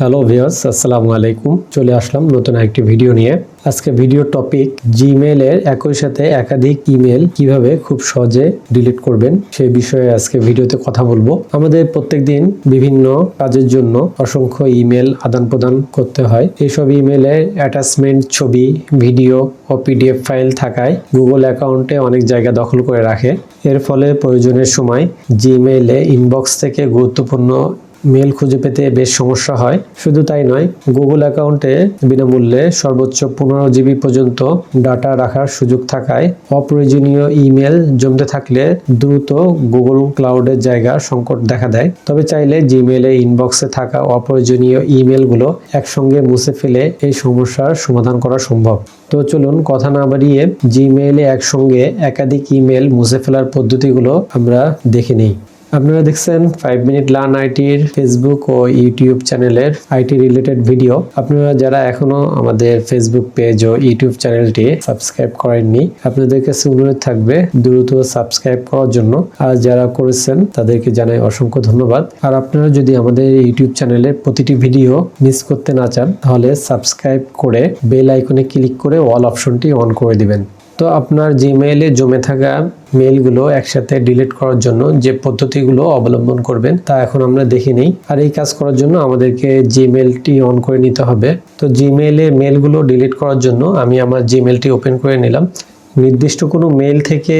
Hello viewers আসসালামু আলাইকুম চলে আসলাম নতুন একটি ভিডিও নিয়ে। আজকে ভিডিও টপিক জিমেইলের একই সাথে একাধিক ইমেল কীভাবে খুব সহজে ডিলিট করবেন সেই বিষয়ে আজকে ভিডিওতে কথা বলব। আমাদের প্রত্যেকদিন বিভিন্ন কাজের জন্য অসংখ্য ইমেল আদান প্রদান করতে হয়। এইসব ইমেলের অ্যাটাচমেন্ট ছবি ভিডিও ও পিডিএফ ফাইল থাকায় গুগল অ্যাকাউন্টে অনেক জায়গা দখল করে রাখে। এর ফলে প্রয়োজনের সময় জিমেইলে ইনবক্স থেকে গুরুত্বপূর্ণ মেল খুঁজে পেতে বেশ সমস্যা হয়। শুধু তাই নয়, গুগল অ্যাকাউন্টে বিনামূল্যে সর্বোচ্চ পনেরো জিবি পর্যন্ত ডাটা রাখার সুযোগ থাকায় অপ্রয়োজনীয় ইমেল জমতে থাকলে দ্রুত গুগল ক্লাউডের জায়গা সংকট দেখা দেয়। তবে চাইলে জিমেলে ইনবক্সে থাকা অপ্রয়োজনীয় ইমেলগুলো একসঙ্গে মুছে ফেলে এই সমস্যার সমাধান করা সম্ভব। তো চলুন কথা না বাড়িয়ে জিমেইলে একসঙ্গে একাধিক ইমেল মুছে ফেলার পদ্ধতিগুলো আমরা দেখে নিই। আপনারা দেখছেন ফাইভ মিনিট লার্ন আইটির ফেসবুক ও ইউটিউব চ্যানেলের আইটি রিলেটেড ভিডিও আপনারা যারা এখনও আমাদের ফেসবুক পেজ ও ইউটিউব চ্যানেলটি সাবস্ক্রাইব করেননি, আপনাদের কাছে অনুরোধ থাকবে দ্রুত সাবস্ক্রাইব করার জন্য। আর যারা করেছেন, তাদেরকে জানাই অসংখ্য ধন্যবাদ। আর আপনারা যদি আমাদের ইউটিউব চ্যানেলের প্রতিটি ভিডিও মিস করতে না চান, তাহলে সাবস্ক্রাইব করে বেল আইকনে ক্লিক করে অল অপশনটি অন করে দিবেন। তো আপনার জিমেইলে জমে থাকা মেলগুলো একসাথে ডিলিট করার জন্য যে পদ্ধতিগুলো অবলম্বন করবেন তা এখন আমরা দেখে নিই। আর এই কাজ করার জন্য আমাদেরকে জিমেলটি অন করে নিতে হবে। তো জিমেইলে মেলগুলো ডিলিট করার জন্য আমি আমার জিমেলটি ওপেন করে নিলাম। নির্দিষ্ট কোনো মেল থেকে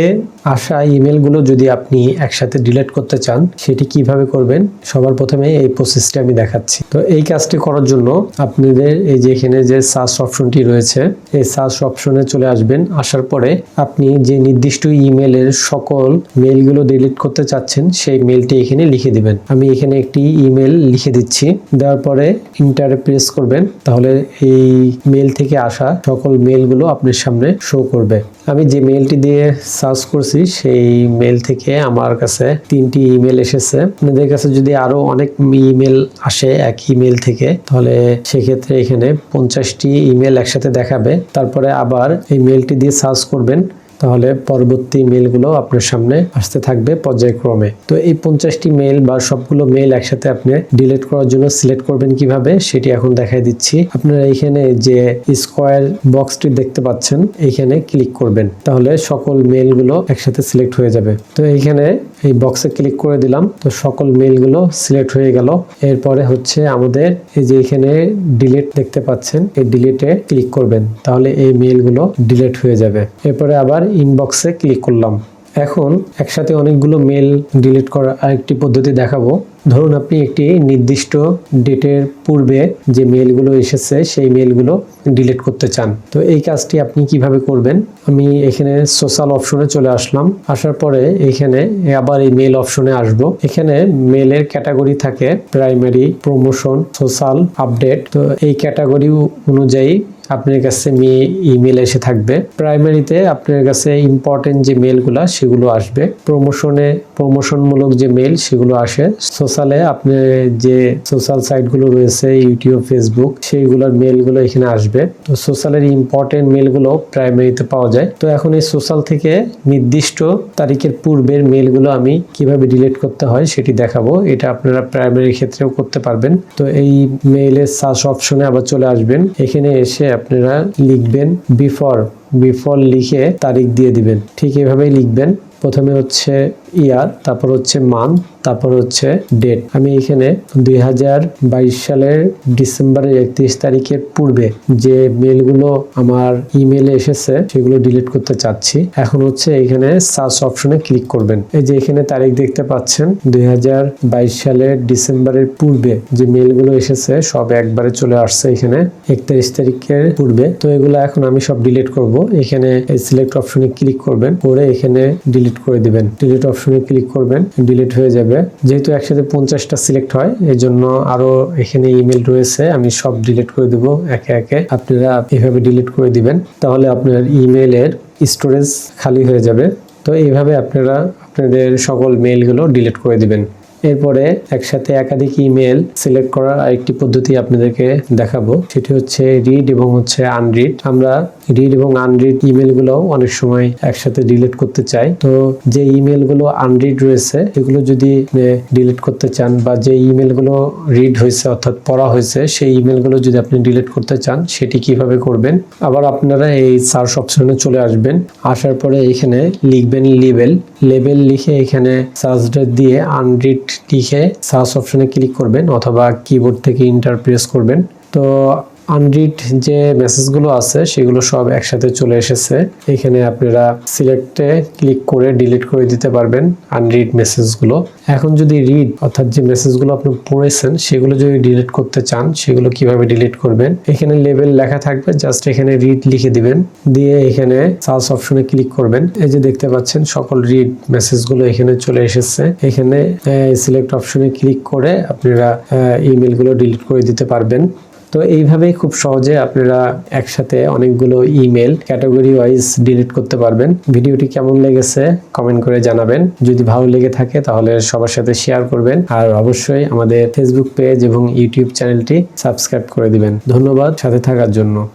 আসা ইমেলগুলো যদি আপনি একসাথে ডিলিট করতে চান, সেটি কীভাবে করবেন? সবার প্রথমে এই প্রসেসটি আমি দেখাচ্ছি। তো এই কাজটি করার জন্য আপনাদের এই যে এখানে যে সার্চ অপশনটি রয়েছে, এই সার্চ অপশনে চলে আসবেন। আসার পরে আপনি যে নির্দিষ্ট ইমেলের সকল মেলগুলো ডিলিট করতে চাচ্ছেন, সেই মেলটি এখানে লিখে দিবেন। আমি এখানে একটি ইমেল লিখে দিচ্ছি। দেওয়ার পরে ইন্টার প্রেস করবেন। তাহলে এই মেল থেকে আসা সকল মেলগুলো আপনার সামনে শো করবে। আমি যে মেলটি দিয়ে সার্চ করছি সেই মেল থেকে আমার কাছে তিনটি ইমেল এসেছে। আপনাদের কাছে যদি আরও অনেক ইমেল আসে এক ইমেল থেকে, তাহলে সেক্ষেত্রে এখানে পঞ্চাশটি ইমেল একসাথে দেখাবে। তারপরে আবার এই মেলটি দিয়ে সার্চ করবেন। তাহলে পরবর্তী মেলগুলো আপনার সামনে আসতে থাকবে পর্যায়ক্রমে। তো এই পঞ্চাশটি মেল বা সবগুলো মেল একসাথে আপনি ডিলিট করার জন্য সিলেক্ট করবেন কীভাবে, সেটি এখন দেখাই দিচ্ছি। আপনারা এখানে যে স্কোয়ার বক্সটি দেখতে পাচ্ছেন এইখানে ক্লিক করবেন। তাহলে সকল মেলগুলো একসাথে সিলেক্ট হয়ে যাবে। তো এইখানে এই বক্সে ক্লিক করে দিলাম, তো সকল মেলগুলো সিলেক্ট হয়ে গেল। এরপরে হচ্ছে আমাদের এই যে এখানে ডিলিট দেখতে পাচ্ছেন, এই ডিলিটে ক্লিক করবেন। তাহলে এই মেলগুলো ডিলিট হয়ে যাবে। এরপরে আবার ইনবক্সে ক্লিক করলাম। এখন একসাথে অনেকগুলো মেল ডিলিট করার আরেকটি পদ্ধতি দেখাবো। ধরুন আপনি একটি নির্দিষ্ট ডেটের পূর্বে যে মেলগুলো এসেছে, সেই মেলগুলো ডিলিট করতে চান। তো এই কাজটি আপনি কীভাবে করবেন? আমি এখানে সোশ্যাল অপশনে চলে আসলাম। আসার পরে এখানে আবার এই মেল অপশনে আসব। এখানে মেলের ক্যাটাগরি থাকে প্রাইমারি প্রমোশন সোশ্যাল আপডেট তো এই ক্যাটাগরি অনুযায়ী আপনার কাছে ইমেল এসে থাকবে। প্রাইমারিতে আপনার কাছে ইম্পর্টেন্ট যে মেলগুলো সেগুলো আসবে। প্রমোশনে প্রমোশনমূলক যে মেল সেগুলো আসে। সোশ্যালে আপনার যে সোশ্যাল সাইটগুলো রয়েছে ইউটিউব ফেসবুক সেইগুলোর মেলগুলো এখানে আসবে। তো সোশ্যালের ইম্পর্টেন্ট মেলগুলো প্রাইমারিতে পাওয়া যায়। তো এখন এই সোশ্যাল থেকে নির্দিষ্ট তারিখের পূর্বের মেলগুলো আমি কীভাবে ডিলিট করতে হয়, সেটি দেখাবো। এটা আপনারা প্রাইমারি ক্ষেত্রেও করতে পারবেন। তো এই মেইলের সার্চ অপশনে আবার চলে আসবেন। এখানে এসে আপনারা লিখবেন বিফর বিফর লিখে তারিখ দিয়ে দিবেন। ঠিক এভাবেই লিখবেন। প্রথমে হচ্ছে ইয়ার, তারপর হচ্ছে মান তারপর হচ্ছে ডেট আমি এখানে দুই হাজার বাইশ সালের ডিসেম্বরের একত্রিশ তারিখের পূর্বে যে মেলগুলো আমার ইমেলে এসেছে, সেগুলো ডিলিট করতে চাচ্ছি। এখন হচ্ছে এখানে সার্চ অপশনে ক্লিক করবেন। এই যে এখানে তারিখ দেখতে পাচ্ছেন, দুই হাজার বাইশ সালের ডিসেম্বরের পূর্বে যে মেলগুলো এসেছে, সব একবারে চলে আসছে এখানে একত্রিশ তারিখের পূর্বে। তো এগুলো এখন আমি সব ডিলিট করব। এখানে সিলেক্ট অপশনে ক্লিক করবেন, করে এখানে ডিলিট করে দিবেন। ডিলিট অপশনে ক্লিক করবেন ডিলিট হয়ে যাবে। যেহেতু একসাথে পঞ্চাশটা সিলেক্ট হয় এই জন্য আরও এখানে ইমেল রয়েছে, আমি সব ডিলিট করে দেবো একে একে। আপনারা এভাবে ডিলিট করে দিবেন, তাহলে আপনার ইমেলের স্টোরেজ খালি হয়ে যাবে। তো এইভাবে আপনারা, আপনাদের সকল মেইলগুলো ডিলিট করে দিবেন। এরপরে একসাথে একাধিক ইমেল সিলেক্ট করার আরেকটি পদ্ধতি আপনাদেরকে দেখাবো। সেটি হচ্ছে রিড এবং হচ্ছে আনরিড আমরা রিড এবং আনরিড ইমেলগুলো অনেক সময় একসাথে ডিলিট করতে চাই। তো যে ইমেলগুলো আনরিড রয়েছে, এগুলো যদি ডিলিট করতে চান বা যে ইমেলগুলো রিড হয়েছে অর্থাৎ পড়া হয়েছে, সেই ইমেলগুলো যদি আপনি ডিলিট করতে চান, সেটি কীভাবে করবেন? আবার আপনারা এই সার্চ অপশনে চলে আসবেন। আসার পরে এখানে লিখবেন লেবেল লেবেল লিখে এখানে সার্চ দিয়ে আনরিড লিখে সার্চ অপশনে ক্লিক করবেন অথবা কিবোর্ড থেকে ইন্টার প্রেস করবেন। তো আনরিড যে মেসেজগুলো আছে, সেগুলো সব একসাথে চলে এসেছে। এখানে আপনারা সিলেক্টে ক্লিক করে ডিলিট করে দিতে পারবেন আনরিড মেসেজগুলো এখন যদি রিড অর্থাৎ যে মেসেজগুলো আপনি পড়েছেন, সেগুলো যদি ডিলিট করতে চান, সেগুলো কীভাবে ডিলিট করবেন? এখানে লেভেল লেখা থাকবে জাস্ট এখানে রিড লিখে দিবেন। দিয়ে এখানে সার্চ অপশনে ক্লিক করবেন। এই যে দেখতে পাচ্ছেন, সকল রিড মেসেজগুলো এখানে চলে এসেছে। এখানে সিলেক্ট অপশনে ক্লিক করে আপনারা ইমেলগুলো ডিলিট করে দিতে পারবেন। তো এইভাবেই খুব সহজে আপনারা একসাথে অনেকগুলো ইমেল ক্যাটাগরি ওয়াইজ ডিলিট করতে পারবেন। ভিডিওটি কেমন লেগেছে কমেন্ট করে জানাবেন। যদি ভালো লেগে থাকে তাহলে সবার সাথে শেয়ার করবেন। আর অবশ্যই আমাদের ফেসবুক পেজ এবং ইউটিউব চ্যানেলটি সাবস্ক্রাইব করে দিবেন। ধন্যবাদ সাথে থাকার জন্য।